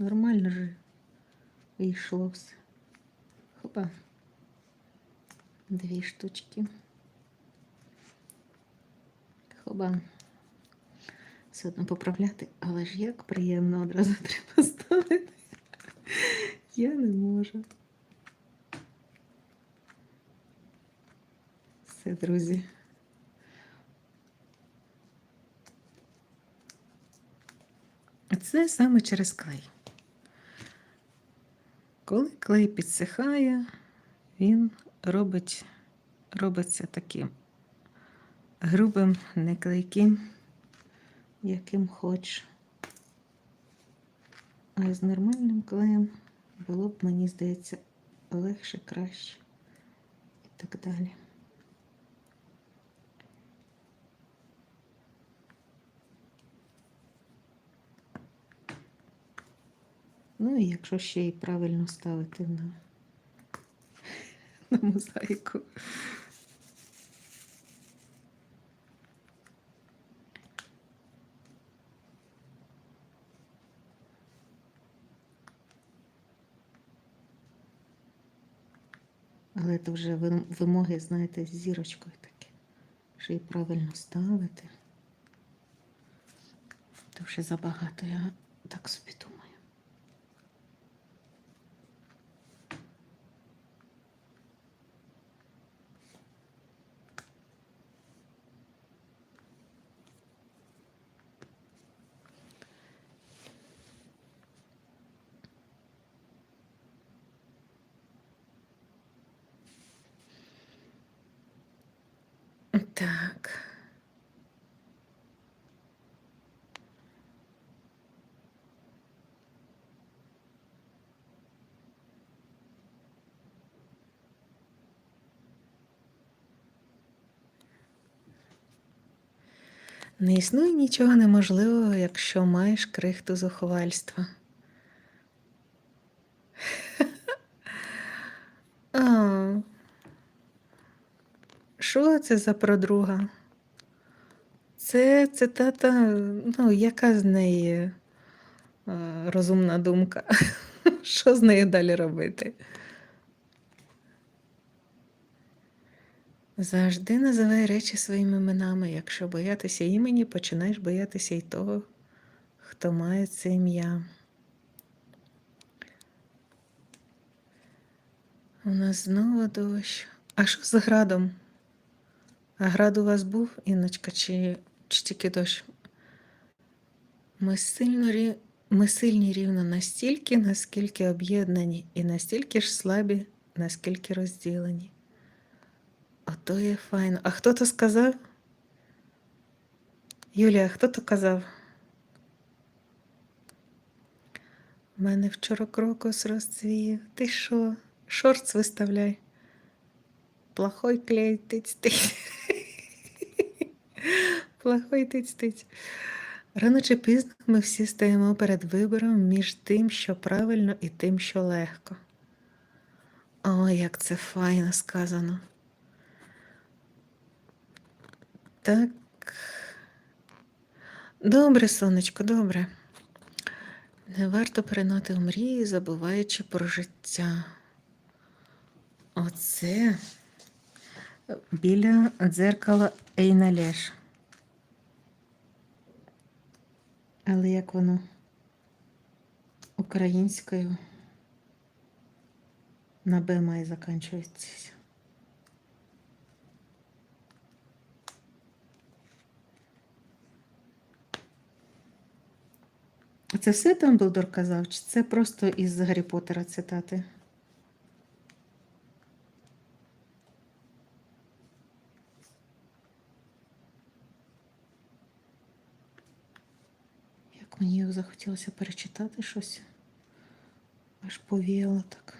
Нормально же вийшло все. Хопа. Дві штучки. Хоба. Все одно поправляти, але ж як приємно одразу треба ставити. Я не можу. Все, друзі. Це саме через клей. Коли клей підсихає, він робить, робиться таким грубим, не клейким, яким хоч. А з нормальним клеєм було б, мені здається, легше, краще і так далі. Ну і якщо ще й правильно ставити на, на мозаїку. Але це вже вимоги, знаєте, з зірочкою такі. Що і правильно ставити. То вже забагато, я так собі думаю. Так. Не існує нічого неможливого, якщо маєш крихту зухвальства. А, Що це за продруга? Це цитата, ну, яка з неї е, розумна думка? Що з нею далі робити? Завжди називай речі своїми іменами. Якщо боятися імені, починаєш боятися й того, хто має це ім'я. У нас знову дощ. А що з градом? А град у вас був, Інночка, чи, чи тільки дощ? Ми, сильно, ми сильні рівно настільки, наскільки об'єднані, і настільки ж слабі, наскільки розділені. Ото є файно. А хто то сказав? Юлія, хто то казав? У мене вчора крокус розцвів. Ти що? Шортс виставляй. Плохой клей тиць-тиць. Плохой тиць-тиць. Рано чи пізно ми всі стаємо перед вибором між тим, що правильно, і тим, що легко. О, як це файно сказано. Так. Добре, сонечко, добре. Не варто перенати у мрії, забуваючи про життя. Оце біля дзеркала Ейналеш. Але як воно українською на Б має закінчуватися. Це все Дамблдор казав, чи це просто із Гаррі Поттера цитати? Як мені їх захотілося перечитати щось, аж повіяло так.